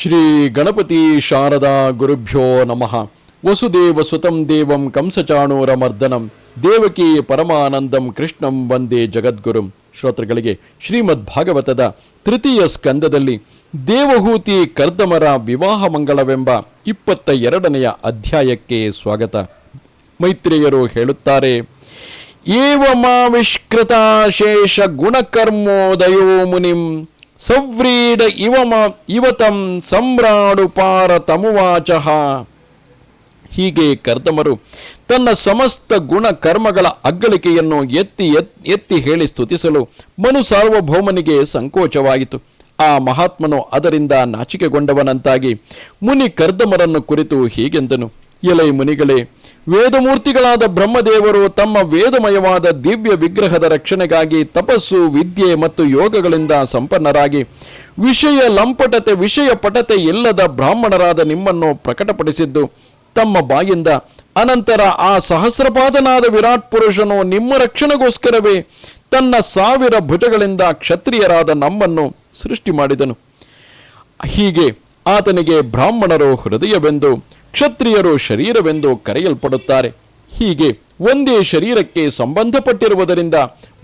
ಶ್ರೀ ಗಣಪತಿ ಶಾರದಾ ಗುರುಭ್ಯೋ ನಮಃ. ವಸುದೇವ ಸುತಂ ದೇವಂ ಕಂಸಚಾಣೂರ ಮರ್ದನಂ ದೇವಕಿ ಪರಮಾನಂದಂ ಕೃಷ್ಣಂ ವಂದೇ ಜಗದ್ಗುರುಂ. ಶ್ರೋತೃಗಳಿಗೆ ಶ್ರೀಮದ್ ಭಾಗವತದ ತೃತೀಯ ಸ್ಕಂದದಲ್ಲಿ ದೇವಹೂತಿ ಕರ್ದಮರ ವಿವಾಹ ಮಂಗಳವೆಂಬ ಇಪ್ಪತ್ತ ಎರಡನೆಯ ಅಧ್ಯಾಯಕ್ಕೆ ಸ್ವಾಗತ. ಮೈತ್ರಿಯರು ಹೇಳುತ್ತಾರೆ, ಏವಮಾವಿಷ್ಕೃತ ಶೇಷ ಗುಣಕರ್ಮೋದಯೋ ಮುನಿಂ. ಸವ್ರೀಡ ಇವಮ, ಇವತಂ ಸಮ್ರಾಡು ಪಾರ ತಮುವಾಚ. ಹೀಗೆ ಕರ್ದಮರು ತನ್ನ ಸಮಸ್ತ ಗುಣ ಕರ್ಮಗಳ ಅಗ್ಗಳಿಕೆಯನ್ನು ಎತ್ತಿ ಎತ್- ಎತ್ತಿ ಹೇಳಿ ಸ್ತುತಿಸಲು ಮನು ಸಾರ್ವಭೌಮನಿಗೆ ಸಂಕೋಚವಾಯಿತು. ಆ ಮಹಾತ್ಮನು ಅದರಿಂದ ನಾಚಿಕೆಗೊಂಡವನಂತಾಗಿ ಮುನಿ ಕರ್ದಮರನ್ನು ಕುರಿತು ಹೀಗೆಂದನು. ಎಲೈ ಮುನಿಗಳೇ ವೇದಮೂರ್ತಿಗಳಾದ ಬ್ರಹ್ಮದೇವರು ತಮ್ಮ ವೇದಮಯವಾದ ದಿವ್ಯ ವಿಗ್ರಹದ ರಕ್ಷಣೆಗಾಗಿ ತಪಸ್ಸು, ವಿದ್ಯೆ ಮತ್ತು ಯೋಗಗಳಿಂದ ಸಂಪನ್ನರಾಗಿ ವಿಷಯ ಲಂಪಟತೆ, ವಿಷಯ ಪಟತೆ ಇಲ್ಲದ ಬ್ರಾಹ್ಮಣರಾದ ನಿಮ್ಮನ್ನು ಪ್ರಕಟಪಡಿಸಿದ್ದು, ತಮ್ಮ ಬಾಯಿಂದ ಅನಂತರ ಆ ಸಹಸ್ರಪಾದನಾದ ವಿರಾಟ್ ಪುರುಷನು ನಿಮ್ಮ ರಕ್ಷಣೆಗೋಸ್ಕರವೇ ತನ್ನ ಸಾವಿರ ಭುಜಗಳಿಂದ ಕ್ಷತ್ರಿಯರಾದ ನಮ್ಮನ್ನು ಸೃಷ್ಟಿ ಮಾಡಿದನು. ಹೀಗೆ ಆತನಿಗೆ ಬ್ರಾಹ್ಮಣರು ಹೃದಯವೆಂದು ಕ್ಷತ್ರಿಯರು ಶರೀರವೆಂದು ಕರೆಯಲ್ಪಡುತ್ತಾರೆ. ಹೀಗೆ ಒಂದೇ ಶರೀರಕ್ಕೆ ಸಂಬಂಧಪಟ್ಟಿರುವುದರಿಂದ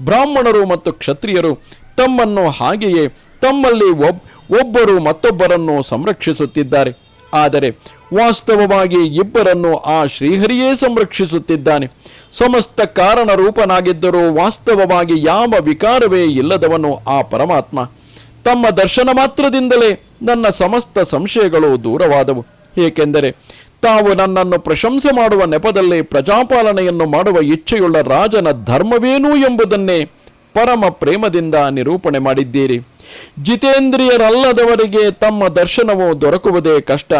ಬ್ರಾಹ್ಮಣರು ಮತ್ತು ಕ್ಷತ್ರಿಯರು ತಮ್ಮನ್ನು ಹಾಗೆಯೇ ತಮ್ಮಲ್ಲಿ ಒಬ್, ಒಬ್ಬರು ಮತ್ತೊಬ್ಬರನ್ನು ಸಂರಕ್ಷಿಸುತ್ತಿದ್ದಾರೆ. ಆದರೆ ವಾಸ್ತವವಾಗಿ ಇಬ್ಬರನ್ನು ಆ ಶ್ರೀಹರಿಯೇ ಸಂರಕ್ಷಿಸುತ್ತಿದ್ದಾನೆ. ಸಮಸ್ತ ಕಾರಣ ರೂಪನಾಗಿದ್ದರೂ ವಾಸ್ತವವಾಗಿ ಯಾವ ವಿಕಾರವೇ ಇಲ್ಲದವನು ಆ ಪರಮಾತ್ಮ. ತಮ್ಮ ದರ್ಶನ ಮಾತ್ರದಿಂದಲೇ ನನ್ನ ಸಮಸ್ತ ಸಂಶಯಗಳು ದೂರವಾದವು. ಏಕೆಂದರೆ ತಾವು ನನ್ನನ್ನು ಪ್ರಶಂಸೆ ಮಾಡುವ ನೆಪದಲ್ಲಿ ಪ್ರಜಾಪಾಲನೆಯನ್ನು ಮಾಡುವ ಇಚ್ಛೆಯುಳ್ಳ ರಾಜನ ಧರ್ಮವೇನು ಎಂಬುದನ್ನೇ ಪರಮ ಪ್ರೇಮದಿಂದ ನಿರೂಪಣೆ ಮಾಡಿದ್ದೀರಿ. ಜಿತೇಂದ್ರಿಯರಲ್ಲದವರಿಗೆ ತಮ್ಮ ದರ್ಶನವು ದೊರಕುವುದೇ ಕಷ್ಟ.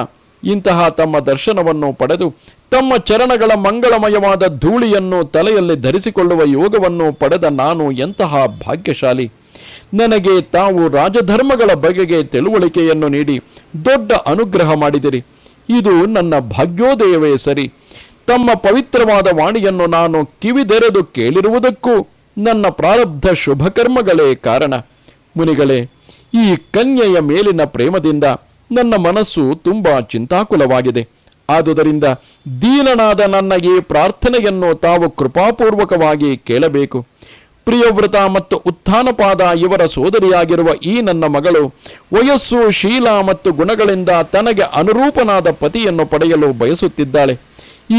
ಇಂತಹ ತಮ್ಮ ದರ್ಶನವನ್ನು ಪಡೆದು ತಮ್ಮ ಚರಣಗಳ ಮಂಗಳಮಯವಾದ ಧೂಳಿಯನ್ನು ತಲೆಯಲ್ಲಿ ಧರಿಸಿಕೊಳ್ಳುವ ಯೋಗವನ್ನು ಪಡೆದ ನಾನು ಎಂತಹ ಭಾಗ್ಯಶಾಲಿ. ನನಗೆ ತಾವು ರಾಜಧರ್ಮಗಳ ಬಗೆಗೆ ತಿಳುವಳಿಕೆಯನ್ನು ನೀಡಿ ದೊಡ್ಡ ಅನುಗ್ರಹ ಮಾಡಿದಿರಿ. ಇದು ನನ್ನ ಭಾಗ್ಯೋದಯವೇ ಸರಿ. ತಮ್ಮ ಪವಿತ್ರವಾದ ವಾಣಿಯನ್ನು ನಾನು ಕಿವಿದೆರೆದು ಕೇಳಿರುವುದಕ್ಕೂ ನನ್ನ ಪ್ರಾರಬ್ಧ ಶುಭಕರ್ಮಗಳೇ ಕಾರಣ. ಮುನಿಗಳೇ, ಈ ಕನ್ಯೆಯ ಮೇಲಿನ ಪ್ರೇಮದಿಂದ ನನ್ನ ಮನಸ್ಸು ತುಂಬ ಚಿಂತಾಕುಲವಾಗಿದೆ. ಆದುದರಿಂದ ದೀನನಾದ ನನ್ನ ಈ ಪ್ರಾರ್ಥನೆಯನ್ನು ತಾವು ಕೃಪಾಪೂರ್ವಕವಾಗಿ ಕೇಳಬೇಕು. ಪ್ರಿಯವ್ರತ ಮತ್ತು ಉತ್ಥಾನಪಾದ ಇವರ ಸೋದರಿಯಾಗಿರುವ ಈ ನನ್ನ ಮಗಳು ವಯಸ್ಸು, ಶೀಲ ಮತ್ತು ಗುಣಗಳಿಂದ ತನಗೆ ಅನುರೂಪನಾದ ಪತಿಯನ್ನು ಪಡೆಯಲು ಬಯಸುತ್ತಿದ್ದಾಳೆ.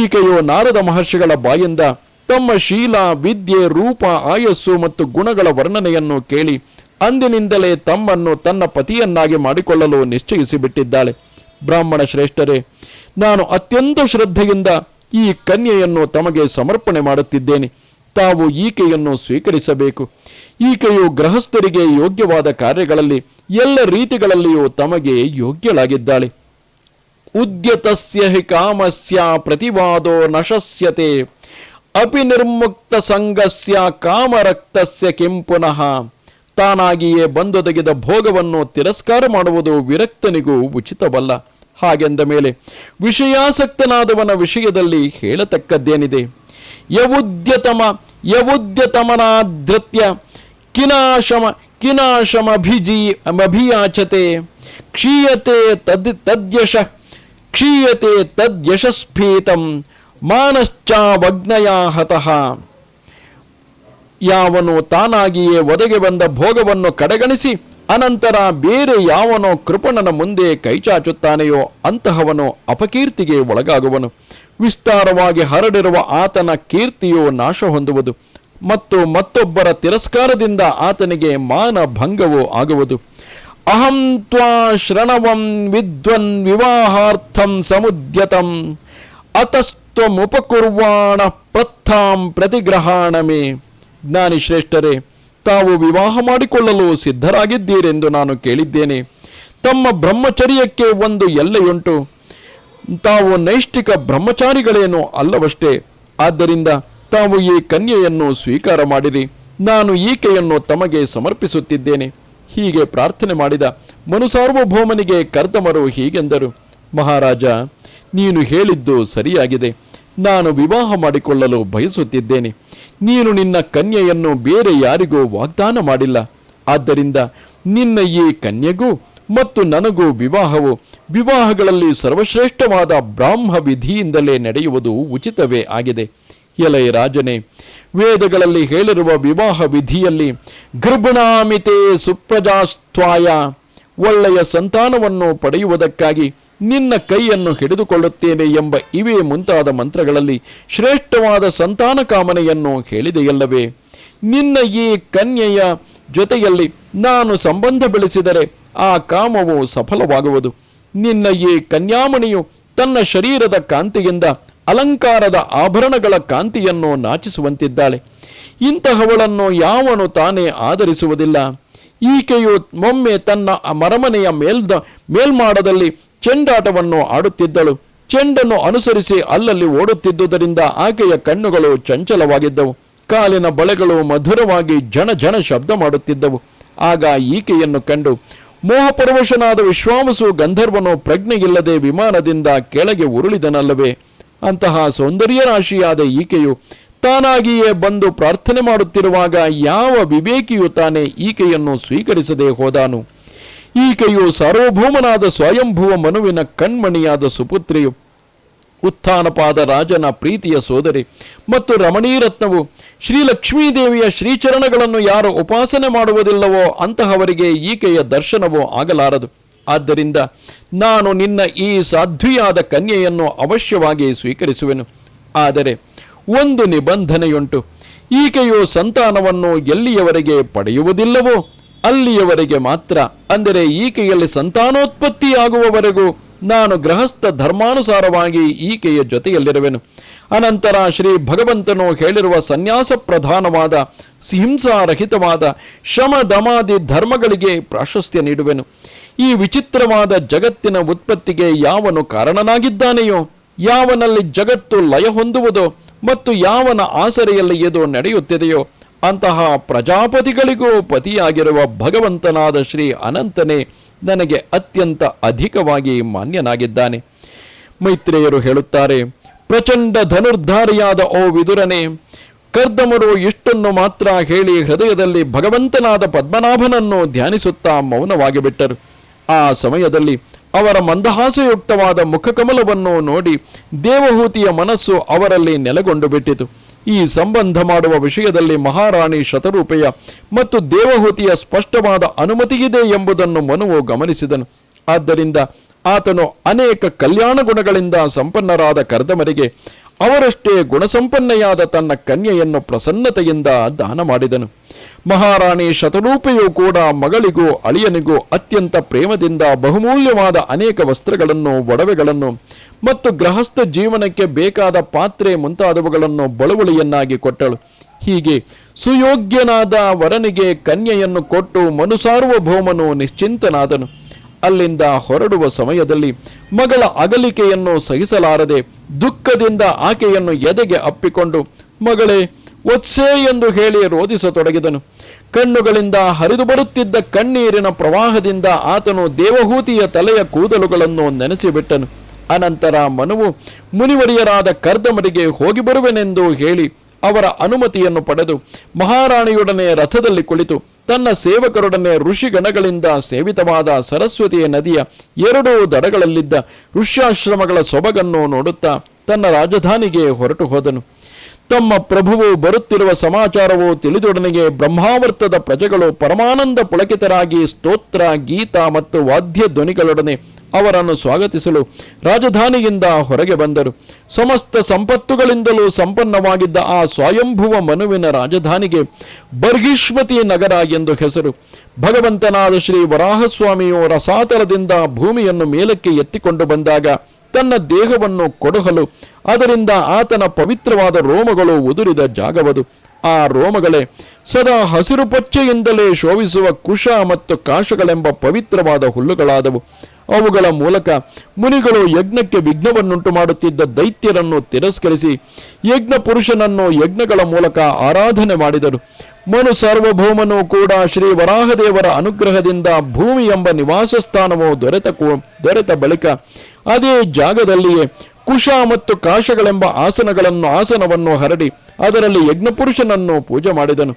ಈಕೆಯು ನಾರದ ಮಹರ್ಷಿಗಳ ಬಾಯಿಂದ ತಮ್ಮ ಶೀಲ, ವಿದ್ಯೆ, ರೂಪ, ಆಯಸ್ಸು ಮತ್ತು ಗುಣಗಳ ವರ್ಣನೆಯನ್ನು ಕೇಳಿ ಅಂದಿನಿಂದಲೇ ತಮ್ಮನ್ನು ತನ್ನ ಪತಿಯನ್ನಾಗಿ ಮಾಡಿಕೊಳ್ಳಲು ನಿಶ್ಚಯಿಸಿಬಿಟ್ಟಿದ್ದಾಳೆ. ಬ್ರಾಹ್ಮಣ ಶ್ರೇಷ್ಠರೇ, ನಾನು ಅತ್ಯಂತ ಶ್ರದ್ಧೆಯಿಂದ ಈ ಕನ್ಯೆಯನ್ನು ತಮಗೆ ಸಮರ್ಪಣೆ ಮಾಡುತ್ತಿದ್ದೇನೆ. ತಾವು ಈಕೆಯನ್ನು ಸ್ವೀಕರಿಸಬೇಕು. ಈಕೆಯು ಗೃಹಸ್ಥರಿಗೆ ಯೋಗ್ಯವಾದ ಕಾರ್ಯಗಳಲ್ಲಿ, ಎಲ್ಲ ರೀತಿಗಳಲ್ಲಿಯೂ ತಮಗೆ ಯೋಗ್ಯಳಾಗಿದ್ದಾಳೆ. ಉದ್ಯತಸ್ಯ ಹಿ ಕಾಮಸ್ಯ ಪ್ರತಿವಾದೋ ನಶಸ್ಯತೆ. ಅಪಿ ನಿರ್ಮುಕ್ತ ಸಂಘಸ್ಯ ಕಾಮರಕ್ತಸ್ಯ ಕೆಂಪುನಃ. ತಾನಾಗಿಯೇ ಬಂದೊದಗಿದ ಭೋಗವನ್ನು ತಿರಸ್ಕಾರ ಮಾಡುವುದು ವಿರಕ್ತನಿಗೂ ಉಚಿತವಲ್ಲ. ಹಾಗೆಂದ ಮೇಲೆ ವಿಷಯಾಸಕ್ತನಾದವನ ವಿಷಯದಲ್ಲಿ ಹೇಳತಕ್ಕದ್ದೇನಿದೆ? ಯವುದ್ಯತಮ ಯವುದ್ಯತಮನಾಧೃತ್ಯ ಕಿನಾಶಮ, ಕಿನಾಶಮಭಿಜಿ ಅಭಿಯಾಚತೆ, ಕ್ಷೀಯತೆ ತದ್, ತದ್ಯಶ, ಕ್ಷೀಯತೆ ತದ್ಯಶಸ್ಫೀತಂ ಮಾನಶ್ಚಾವಗ್ನಯ ಹತಃ. ಯಾವನು ತಾನಾಗಿಯೇ ಒದಗಿ ಬಂದ ಭೋಗವನ್ನು ಕಡೆಗಣಿಸಿ, ಅನಂತರ ಬೇರೆ ಯಾವನೋ ಕೃಪಣನ ಮುಂದೆ ಕೈಚಾಚುತ್ತಾನೆಯೋ ಅಂತಹವನು ಅಪಕೀರ್ತಿಗೆ ಒಳಗಾಗುವನು. ವಿಸ್ತಾರವಾಗಿ ಹರಡಿರುವ ಆತನ ಕೀರ್ತಿಯು ನಾಶ ಹೊಂದುವುದು ಮತ್ತು ಮತ್ತೊಬ್ಬರ ತಿರಸ್ಕಾರದಿಂದ ಆತನಿಗೆ ಮಾನ ಭಂಗವು ಆಗುವುದು. ಅಹಂ ತ್ವಾ ಶ್ರಣವಂ ವಿದ್ವನ್ ವಿವಾಹಾರ್ಥಂ ಸಮುದ್ಯತಂ ಅತಸ್ತ್ವಮುಪಕುರ್ವಾಣ ಪ್ರಥಾಂ ಪ್ರತಿಗ್ರಹಾಣಮೇ. ಜ್ಞಾನಿ ಶ್ರೇಷ್ಠರೇ, ತಾವು ವಿವಾಹ ಮಾಡಿಕೊಳ್ಳಲು ಸಿದ್ಧರಾಗಿದ್ದೀರೆಂದು ನಾನು ಕೇಳಿದ್ದೇನೆ. ತಮ್ಮ ಬ್ರಹ್ಮಚರ್ಯಕ್ಕೆ ಒಂದು ಎಲ್ಲೆಯುಂಟು. ತಾವು ನೈಷ್ಠಿಕ ಬ್ರಹ್ಮಚಾರಿಗಳೇನೋ ಅಲ್ಲವಷ್ಟೇ. ಆದ್ದರಿಂದ ತಾವು ಈ ಕನ್ಯೆಯನ್ನು ಸ್ವೀಕಾರ ಮಾಡಿರಿ. ನಾನು ಈಕೆಯನ್ನು ತಮಗೆ ಸಮರ್ಪಿಸುತ್ತಿದ್ದೇನೆ. ಹೀಗೆ ಪ್ರಾರ್ಥನೆ ಮಾಡಿದ ಮನುಸಾರ್ವಭೌಮನಿಗೆ ಕರ್ದಮರು ಹೀಗೆಂದರು. ಮಹಾರಾಜ, ನೀನು ಹೇಳಿದ್ದು ಸರಿಯಾಗಿದೆ. ನಾನು ವಿವಾಹ ಮಾಡಿಕೊಳ್ಳಲು ಬಯಸುತ್ತಿದ್ದೇನೆ. ನೀನು ನಿನ್ನ ಕನ್ಯೆಯನ್ನು ಬೇರೆ ಯಾರಿಗೂ ವಾಗ್ದಾನ ಮಾಡಿಲ್ಲ. ಆದ್ದರಿಂದ ನಿನ್ನ ಈ ಕನ್ಯೆಗೂ ಮತ್ತು ನನಗೂ ವಿವಾಹವು ವಿವಾಹಗಳಲ್ಲಿ ಸರ್ವಶ್ರೇಷ್ಠವಾದ ಬ್ರಾಹ್ಮ ವಿಧಿಯಿಂದಲೇ ನಡೆಯುವುದು ಉಚಿತವೇ ಆಗಿದೆ. ಎಲೈ ರಾಜನೇ, ವೇದಗಳಲ್ಲಿ ಹೇಳಿರುವ ವಿವಾಹ ವಿಧಿಯಲ್ಲಿ ಗರ್ಭಣಾಮಿತೆ ಸುಪ್ರಜಾಸ್ತ್ವಾಯ, ಒಳ್ಳೆಯ ಸಂತಾನವನ್ನು ಪಡೆಯುವುದಕ್ಕಾಗಿ ನಿನ್ನ ಕೈಯನ್ನು ಹಿಡಿದುಕೊಳ್ಳುತ್ತೇನೆ ಎಂಬ ಇವೇ ಮುಂತಾದ ಮಂತ್ರಗಳಲ್ಲಿ ಶ್ರೇಷ್ಠವಾದ ಸಂತಾನ ಕಾಮನೆಯನ್ನು ಹೇಳಿದೆಯಲ್ಲವೇ. ನಿನ್ನ ಈ ಕನ್ಯೆಯ ಜೊತೆಯಲ್ಲಿ ನಾನು ಸಂಬಂಧ ಬೆಳೆಸಿದರೆ ಆ ಕಾಮವು ಸಫಲವಾಗುವುದು. ನಿನ್ನ ಈ ಕನ್ಯಾಮಣಿಯು ತನ್ನ ಶರೀರದ ಕಾಂತಿಯಿಂದ ಅಲಂಕಾರದ ಆಭರಣಗಳ ಕಾಂತಿಯನ್ನು ನಾಚಿಸುವಂತಿದ್ದಾಳೆ. ಇಂತಹವಳನ್ನು ಯಾವನು ತಾನೇ ಆಧರಿಸುವುದಿಲ್ಲ. ಈಕೆಯು ಒಮ್ಮೆ ತನ್ನ ಮರಮನೆಯ ಮೇಲ್ದ ಮೇಲ್ಮಾಡದಲ್ಲಿ ಚೆಂಡಾಟವನ್ನು ಆಡುತ್ತಿದ್ದಳು. ಚೆಂಡನ್ನು ಅನುಸರಿಸಿ ಅಲ್ಲಲ್ಲಿ ಓಡುತ್ತಿದ್ದುದರಿಂದ ಆಕೆಯ ಕಣ್ಣುಗಳು ಚಂಚಲವಾಗಿದ್ದವು. ಕಾಲಿನ ಬಳೆಗಳು ಮಧುರವಾಗಿ ಜನ ಜನ ಶಬ್ದ ಮಾಡುತ್ತಿದ್ದವು. ಆಗ ಈಕೆಯನ್ನು ಕಂಡು ಮೋಹಪರವಶನಾದ ವಿಶ್ವಾವಸು ಗಂಧರ್ವನು ಪ್ರಜ್ಞೆಯಿಲ್ಲದೆ ವಿಮಾನದಿಂದ ಕೆಳಗೆ ಉರುಳಿದನಲ್ಲವೇ? ಅಂತಹ ಸೌಂದರ್ಯ ರಾಶಿಯಾದ ಈಕೆಯು ತಾನಾಗಿಯೇ ಬಂದು ಪ್ರಾರ್ಥನೆ ಮಾಡುತ್ತಿರುವಾಗ ಯಾವ ವಿವೇಕಿಯು ತಾನೇ ಈಕೆಯನ್ನು ಸ್ವೀಕರಿಸದೆ ಹೋದಾನು? ಈಕೆಯು ಸಾರ್ವಭೌಮನಾದ ಸ್ವಯಂಭುವ ಮನುವಿನ ಕಣ್ಮಣಿಯಾದ ಸುಪುತ್ರಿಯು ಉತ್ಥಾನಪಾದ ರಾಜನ ಪ್ರೀತಿಯ ಸೋದರಿ ಮತ್ತು ರಮಣೀರತ್ನವು ಶ್ರೀಲಕ್ಷ್ಮೀದೇವಿಯ ಶ್ರೀಚರಣಗಳನ್ನು ಯಾರು ಉಪಾಸನೆ ಮಾಡುವುದಿಲ್ಲವೋ ಅಂತಹವರಿಗೆ ಈಕೆಯ ದರ್ಶನವೋ ಆಗಲಾರದು. ಆದ್ದರಿಂದ ನಾನು ನಿನ್ನ ಈ ಸಾಧ್ವಿಯಾದ ಕನ್ಯೆಯನ್ನು ಅವಶ್ಯವಾಗಿ ಸ್ವೀಕರಿಸುವೆನು. ಆದರೆ ಒಂದು ನಿಬಂಧನೆಯುಂಟು. ಈಕೆಯು ಸಂತಾನವನ್ನು ಎಲ್ಲಿಯವರೆಗೆ ಪಡೆಯುವುದಿಲ್ಲವೋ ಅಲ್ಲಿಯವರೆಗೆ ಮಾತ್ರ. ಅಂದರೆ ಈಕೆಯಲ್ಲಿ ಸಂತಾನೋತ್ಪತ್ತಿಯಾಗುವವರೆಗೂ ನಾನು ಗೃಹಸ್ಥ ಧರ್ಮಾನುಸಾರವಾಗಿ ಈಕೆಯ ಜೊತೆಯಲ್ಲಿರುವೆನು. ಅನಂತರ ಶ್ರೀ ಭಗವಂತನು ಹೇಳಿರುವ ಸನ್ಯಾಸ ಪ್ರಧಾನವಾದ ಹಿಂಸಾರಹಿತವಾದ ಶಮ ದಮಾದಿ ಧರ್ಮಗಳಿಗೆ ಪ್ರಾಶಸ್ತ್ಯ ನೀಡುವೆನು. ಈ ವಿಚಿತ್ರವಾದ ಜಗತ್ತಿನ ಉತ್ಪತ್ತಿಗೆ ಯಾವನು ಕಾರಣನಾಗಿದ್ದಾನೆಯೋ, ಯಾವನಲ್ಲಿ ಜಗತ್ತು ಲಯ ಹೊಂದುವುದೋ ಮತ್ತು ಯಾವನ ಆಸರೆಯಲ್ಲಿ ಇದು ನಡೆಯುತ್ತಿದೆಯೋ, ಅಂತಹ ಪ್ರಜಾಪತಿಗಳಿಗೂ ಪತಿಯಾಗಿರುವ ಭಗವಂತನಾದ ಶ್ರೀ ಅನಂತನೇ ನನಗೆ ಅತ್ಯಂತ ಅಧಿಕವಾಗಿ ಮಾನ್ಯನಾಗಿದ್ದಾನೆ. ಮೈತ್ರೇಯರು ಹೇಳುತ್ತಾರೆ, ಪ್ರಚಂಡ ಧನುರ್ಧಾರಿಯಾದ ಓ ವಿದುರನೆ, ಕರ್ದಮರು ಇಷ್ಟನ್ನು ಮಾತ್ರ ಹೇಳಿ ಹೃದಯದಲ್ಲಿ ಭಗವಂತನಾದ ಪದ್ಮನಾಭನನ್ನು ಧ್ಯಾನಿಸುತ್ತಾ ಮೌನವಾಗಿ ಬಿಟ್ಟರು. ಆ ಸಮಯದಲ್ಲಿ ಅವರ ಮಂದಹಾಸಯುಕ್ತವಾದ ಮುಖಕಮಲವನ್ನು ನೋಡಿ ದೇವಹೂತಿಯ ಮನಸ್ಸು ಅವರಲ್ಲಿ ನೆಲೆಗೊಂಡು ಬಿಟ್ಟಿತು. ಈ ಸಂಬಂಧ ಮಾಡುವ ವಿಷಯದಲ್ಲಿ ಮಹಾರಾಣಿ ಶತರೂಪೆಯ ಮತ್ತು ದೇವಹೂತಿಯ ಸ್ಪಷ್ಟವಾದ ಅನುಮತಿಯಿದೆ ಎಂಬುದನ್ನು ಮನುವು ಗಮನಿಸಿದನು. ಆದ್ದರಿಂದ ಆತನು ಅನೇಕ ಕಲ್ಯಾಣ ಗುಣಗಳಿಂದ ಸಂಪನ್ನರಾದ ಕರ್ದಮರಿಗೆ ಅವರಷ್ಟೇ ಗುಣಸಂಪನ್ನೆಯಾದ ತನ್ನ ಕನ್ಯೆಯನ್ನು ಪ್ರಸನ್ನತೆಯಿಂದ ದಾನ ಮಾಡಿದನು. ಮಹಾರಾಣಿ ಶತರೂಪೆಯು ಕೂಡ ಮಗಳಿಗೂ, ಅಳಿಯನಿಗೂ ಅತ್ಯಂತ ಪ್ರೇಮದಿಂದ ಬಹುಮೂಲ್ಯವಾದ ಅನೇಕ ವಸ್ತ್ರಗಳನ್ನು, ಒಡವೆಗಳನ್ನು ಮತ್ತು ಗೃಹಸ್ಥ ಜೀವನಕ್ಕೆ ಬೇಕಾದ ಪಾತ್ರೆ ಮುಂತಾದವುಗಳನ್ನು ಬಳುವಳಿಯನ್ನಾಗಿ ಕೊಟ್ಟಳು. ಹೀಗೆ ಸುಯೋಗ್ಯನಾದ ವರನಿಗೆ ಕನ್ಯೆಯನ್ನು ಕೊಟ್ಟು ಮನುಸಾರ್ವಭೌಮನು ನಿಶ್ಚಿಂತನಾದನು. ಅಲ್ಲಿಂದ ಹೊರಡುವ ಸಮಯದಲ್ಲಿ ಮಗಳ ಅಗಲಿಕೆಯನ್ನು ಸಹಿಸಲಾರದೆ ದುಃಖದಿಂದ ಆಕೆಯನ್ನು ಎದೆಗೆ ಅಪ್ಪಿಕೊಂಡು, ಮಗಳೇ ಒತ್ಸೆ ಎಂದು ಹೇಳಿ ರೋಧಿಸತೊಡಗಿದನು. ಕಣ್ಣುಗಳಿಂದ ಹರಿದು ಬರುತ್ತಿದ್ದ ಕಣ್ಣೀರಿನ ಪ್ರವಾಹದಿಂದ ಆತನು ದೇವಹೂತಿಯ ತಲೆಯ ಕೂದಲುಗಳನ್ನು ನೆನೆಸಿಬಿಟ್ಟನು. ಅನಂತರ ಮನುವು, ಮುನಿವರಿಯರಾದ ಕರ್ದಮರಿಗೆ ಹೋಗಿ ಬರುವೆನೆಂದು ಹೇಳಿ ಅವರ ಅನುಮತಿಯನ್ನು ಪಡೆದು ಮಹಾರಾಣಿಯೊಡನೆ ರಥದಲ್ಲಿ ಕುಳಿತು ತನ್ನ ಸೇವಕರೊಡನೆ ಋಷಿಗಣಗಳಿಂದ ಸೇವಿತವಾದ ಸರಸ್ವತಿಯ ನದಿಯ ಎರಡೂ ದಡಗಳಲ್ಲಿದ್ದ ಋಷ್ಯಾಶ್ರಮಗಳ ಸೊಬಗನ್ನು ನೋಡುತ್ತಾ ತನ್ನ ರಾಜಧಾನಿಗೆ ಹೊರಟು ಹೋದನು ತಮ್ಮ ಪ್ರಭುವು ಬರುತ್ತಿರುವ ಸಮಾಚಾರವು ತಿಳಿದೊಡನೆಗೆ ಬ್ರಹ್ಮಾವರ್ತದ ಪ್ರಜೆಗಳು ಪರಮಾನಂದ ಪುಳಕಿತರಾಗಿ ಸ್ತೋತ್ರ, ಗೀತ ಮತ್ತು ವಾದ್ಯ ಧ್ವನಿಗಳೊಡನೆ ಅವರನ್ನು ಸ್ವಾಗತಿಸಲು ರಾಜಧಾನಿಯಿಂದ ಹೊರಗೆ ಬಂದರು. ಸಮಸ್ತ ಸಂಪತ್ತುಗಳಿಂದಲೂ ಸಂಪನ್ನವಾಗಿದ್ದ ಆ ಸ್ವಯಂಭುವ ಮನುವಿನ ರಾಜಧಾನಿಗೆ ಬರ್ಗೀಶ್ವತಿ ನಗರ ಎಂದು ಹೆಸರು. ಭಗವಂತನಾದ ಶ್ರೀ ವರಾಹಸ್ವಾಮಿಯು ರಸಾತಲದಿಂದ ಭೂಮಿಯನ್ನು ಮೇಲಕ್ಕೆ ಎತ್ತಿಕೊಂಡು ಬಂದಾಗ ತನ್ನ ದೇಹವನ್ನು ಕೊಡಹಲು ಅದರಿಂದ ಆತನ ಪವಿತ್ರವಾದ ರೋಮಗಳು ಉದುರಿದ ಜಾಗವದು. ಆ ರೋಮಗಳೇ, ಸದಾ ಹಸಿರು ಪಚ್ಚೆಯಿಂದಲೇ ಶೋಭಿಸುವ ಕುಶ ಮತ್ತು ಕಾಶಗಳೆಂಬ ಪವಿತ್ರವಾದ ಹುಲ್ಲುಗಳಾದವು. ಅವುಗಳ ಮೂಲಕ ಮುನಿಗಳು ಯಜ್ಞಕ್ಕೆ ವಿಘ್ನವನ್ನುಂಟು ಮಾಡುತ್ತಿದ್ದ ದೈತ್ಯರನ್ನು ತಿರಸ್ಕರಿಸಿ ಯಜ್ಞ ಪುರುಷನನ್ನು ಯಜ್ಞಗಳ ಮೂಲಕ ಆರಾಧನೆ ಮಾಡಿದರು. ಮನು ಸಾರ್ವಭೌಮನು ಕೂಡ ಶ್ರೀ ವರಾಹದೇವರ ಅನುಗ್ರಹದಿಂದ ಭೂಮಿ ಎಂಬ ನಿವಾಸ ಸ್ಥಾನವು ದೊರೆತ ದೊರೆತ ಬಳಿಕ ಅದೇ ಜಾಗದಲ್ಲಿಯೇ ಕುಶ ಮತ್ತು ಕಾಶಗಳೆಂಬ ಆಸನಗಳನ್ನು, ಆಸನವನ್ನು ಹರಡಿ ಅದರಲ್ಲಿ ಯಜ್ಞಪುರುಷನನ್ನು ಪೂಜೆ ಮಾಡಿದನು.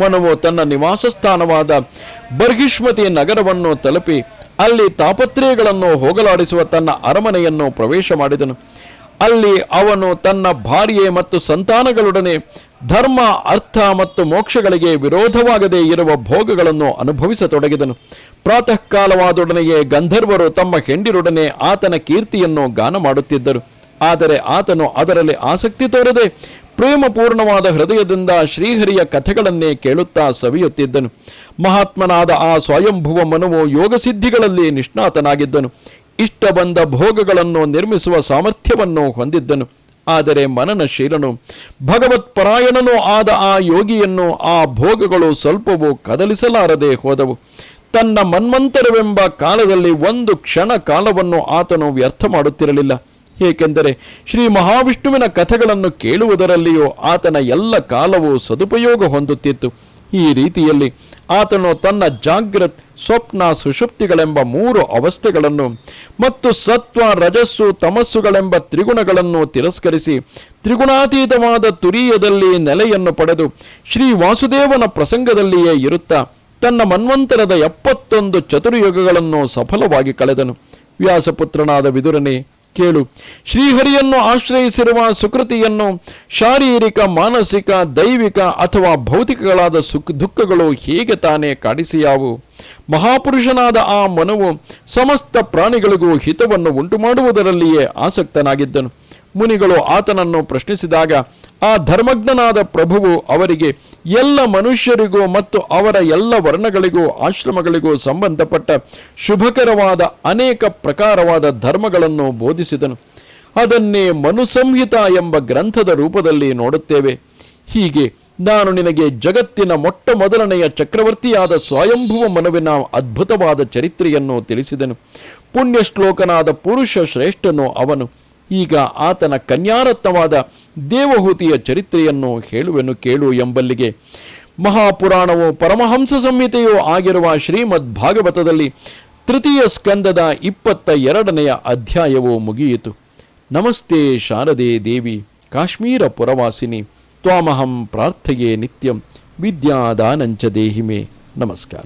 ಮನುವು ತನ್ನ ನಿವಾಸ ಸ್ಥಾನವಾದ ಬರ್ಹಿಷ್ಮತಿ ನಗರವನ್ನು ತಲುಪಿ ಅಲ್ಲಿ ತಾಪತ್ರಯಗಳನ್ನು ಹೋಗಲಾಡಿಸುವ ತನ್ನ ಅರಮನೆಯನ್ನು ಪ್ರವೇಶ ಮಾಡಿದನು. ಅಲ್ಲಿ ಅವನು ತನ್ನ ಭಾರ್ಯೆ ಮತ್ತು ಸಂತಾನಗಳೊಡನೆ ಧರ್ಮ, ಅರ್ಥ ಮತ್ತು ಮೋಕ್ಷಗಳಿಗೆ ವಿರೋಧವಾಗದೇ ಇರುವ ಭೋಗಗಳನ್ನು ಅನುಭವಿಸತೊಡಗಿದನು. ಪ್ರಾತಃ ಕಾಲವಾದೊಡನೆಯೇ ಗಂಧರ್ವರು ತಮ್ಮ ಹೆಂಡಿರೊಡನೆ ಆತನ ಕೀರ್ತಿಯನ್ನು ಗಾನ ಮಾಡುತ್ತಿದ್ದರು. ಆದರೆ ಆತನು ಅದರಲ್ಲಿ ಆಸಕ್ತಿ ತೋರದೆ ಪ್ರೇಮಪೂರ್ಣವಾದ ಹೃದಯದಿಂದ ಶ್ರೀಹರಿಯ ಕಥೆಗಳನ್ನೇ ಕೇಳುತ್ತಾ ಸವಿಯುತ್ತಿದ್ದನು. ಮಹಾತ್ಮನಾದ ಆ ಸ್ವಯಂಭುವ ಮನುವು ಯೋಗಸಿದ್ಧಿಗಳಲ್ಲಿ ನಿಷ್ಣಾತನಾಗಿದ್ದನು. ಇಷ್ಟ ಬಂದ ಭೋಗಗಳನ್ನು ನಿರ್ಮಿಸುವ ಸಾಮರ್ಥ್ಯವನ್ನು ಹೊಂದಿದ್ದನು. ಆದರೆ ಮನನಶೀಲನು ಭಗವತ್ಪರಾಯಣನೂ ಆದ ಆ ಯೋಗಿಯನ್ನು ಆ ಭೋಗಗಳು ಸ್ವಲ್ಪವೂ ಕದಲಿಸಲಾರದೆ ಹೋದವು. ತನ್ನ ಮನ್ಮಂತರವೆಂಬ ಕಾಲದಲ್ಲಿ ಒಂದು ಕ್ಷಣ ಕಾಲವನ್ನು ಆತನು ವ್ಯರ್ಥ ಮಾಡುತ್ತಿರಲಿಲ್ಲ. ಏಕೆಂದರೆ ಶ್ರೀ ಮಹಾವಿಷ್ಣುವಿನ ಕಥೆಗಳನ್ನು ಕೇಳುವುದರಲ್ಲಿಯೂ ಆತನ ಎಲ್ಲ ಕಾಲವೂ ಸದುಪಯೋಗ ಹೊಂದುತ್ತಿತ್ತು. ಈ ರೀತಿಯಲ್ಲಿ ಆತನು ತನ್ನ ಜಾಗ್ರತ್, ಸ್ವಪ್ನ, ಸುಷುಪ್ತಿಗಳೆಂಬ ಮೂರು ಅವಸ್ಥೆಗಳನ್ನು ಮತ್ತು ಸತ್ವ, ರಜಸ್ಸು, ತಮಸ್ಸುಗಳೆಂಬ ತ್ರಿಗುಣಗಳನ್ನು ತಿರಸ್ಕರಿಸಿ ತ್ರಿಗುಣಾತೀತವಾದ ತುರೀಯದಲ್ಲಿ ನೆಲೆಯನ್ನು ಪಡೆದು ಶ್ರೀ ವಾಸುದೇವನ ಪ್ರಸಂಗದಲ್ಲಿಯೇ ಇರುತ್ತಾ ತನ್ನ ಮನ್ವಂತರದ ಎಪ್ಪತ್ತೊಂದು ಚತುರ್ಯುಗಗಳನ್ನು ಸಫಲವಾಗಿ ಕಳೆದನು. ವ್ಯಾಸಪುತ್ರನಾದ ವಿದುರನೇ ಕೇಳು. ಶ್ರೀಹರಿಯನ್ನು ಆಶ್ರಯಿಸಿರುವ ಸುಕೃತಿಯನ್ನು ಶಾರೀರಿಕ, ಮಾನಸಿಕ, ದೈವಿಕ ಅಥವಾ ಭೌತಿಕಗಳಾದ ಸುಖ, ದುಃಖಗಳು ಹೇಗೆ ತಾನೇ ಕಾಡಿಸಿಯಾವು? ಮಹಾಪುರುಷನಾದ ಆ ಮನವು ಸಮಸ್ತ ಪ್ರಾಣಿಗಳಿಗೂ ಹಿತವನ್ನು ಉಂಟು ಮಾಡುವುದರಲ್ಲಿಯೇ ಆಸಕ್ತನಾಗಿದ್ದನು. ಮುನಿಗಳು ಆತನನ್ನು ಪ್ರಶ್ನಿಸಿದಾಗ, ಆ ಧರ್ಮಜ್ಞನಾದ ಪ್ರಭುವು ಅವರಿಗೆ, ಎಲ್ಲ ಮನುಷ್ಯರಿಗೂ ಮತ್ತು ಅವರ ಎಲ್ಲ ವರ್ಣಗಳಿಗೂ ಆಶ್ರಮಗಳಿಗೂ ಸಂಬಂಧಪಟ್ಟ ಶುಭಕರವಾದ ಅನೇಕ ಪ್ರಕಾರವಾದ ಧರ್ಮಗಳನ್ನು ಬೋಧಿಸಿದನು. ಅದನ್ನೇ ಮನುಸಂಹಿತ ಎಂಬ ಗ್ರಂಥದ ರೂಪದಲ್ಲಿ ನೋಡುತ್ತೇವೆ. ಹೀಗೆ ನಾನು ನಿನಗೆ ಜಗತ್ತಿನ ಮೊಟ್ಟ ಮೊದಲನೆಯ ಚಕ್ರವರ್ತಿಯಾದ ಸ್ವಯಂಭುವ ಮನುವಿನ ಅದ್ಭುತವಾದ ಚರಿತ್ರೆಯನ್ನು ತಿಳಿಸಿದನು. ಪುಣ್ಯಶ್ಲೋಕನಾದ ಪುರುಷ ಶ್ರೇಷ್ಠನು ಅವನು. ಈಗ ಆತನ ಕನ್ಯಾರತ್ನವಾದ ದೇವಹೂತಿಯ ಚರಿತ್ರೆಯನ್ನು ಹೇಳುವೆನು, ಕೇಳು ಎಂಬಲ್ಲಿಗೆ. ಮಹಾಪುರಾಣವು ಪರಮಹಂಸ ಸಂಹಿತೆಯೂ ಆಗಿರುವ ಶ್ರೀಮದ್ ಭಾಗವತದಲ್ಲಿ ತೃತೀಯ ಸ್ಕಂದದ ಇಪ್ಪತ್ತ ಎರಡನೆಯ ಅಧ್ಯಾಯವು ಮುಗಿಯಿತು. ನಮಸ್ತೆ ಶಾರದೆ ದೇವಿ, ಕಾಶ್ಮೀರ ಪುರವಾಸಿನಿ, ತ್ವಾಮಹಂ ಪ್ರಾರ್ಥಯೇ ನಿತ್ಯಂ, ವಿದ್ಯಾದಾನಂಚ ದೇಹಿಮೆ. ನಮಸ್ಕಾರ.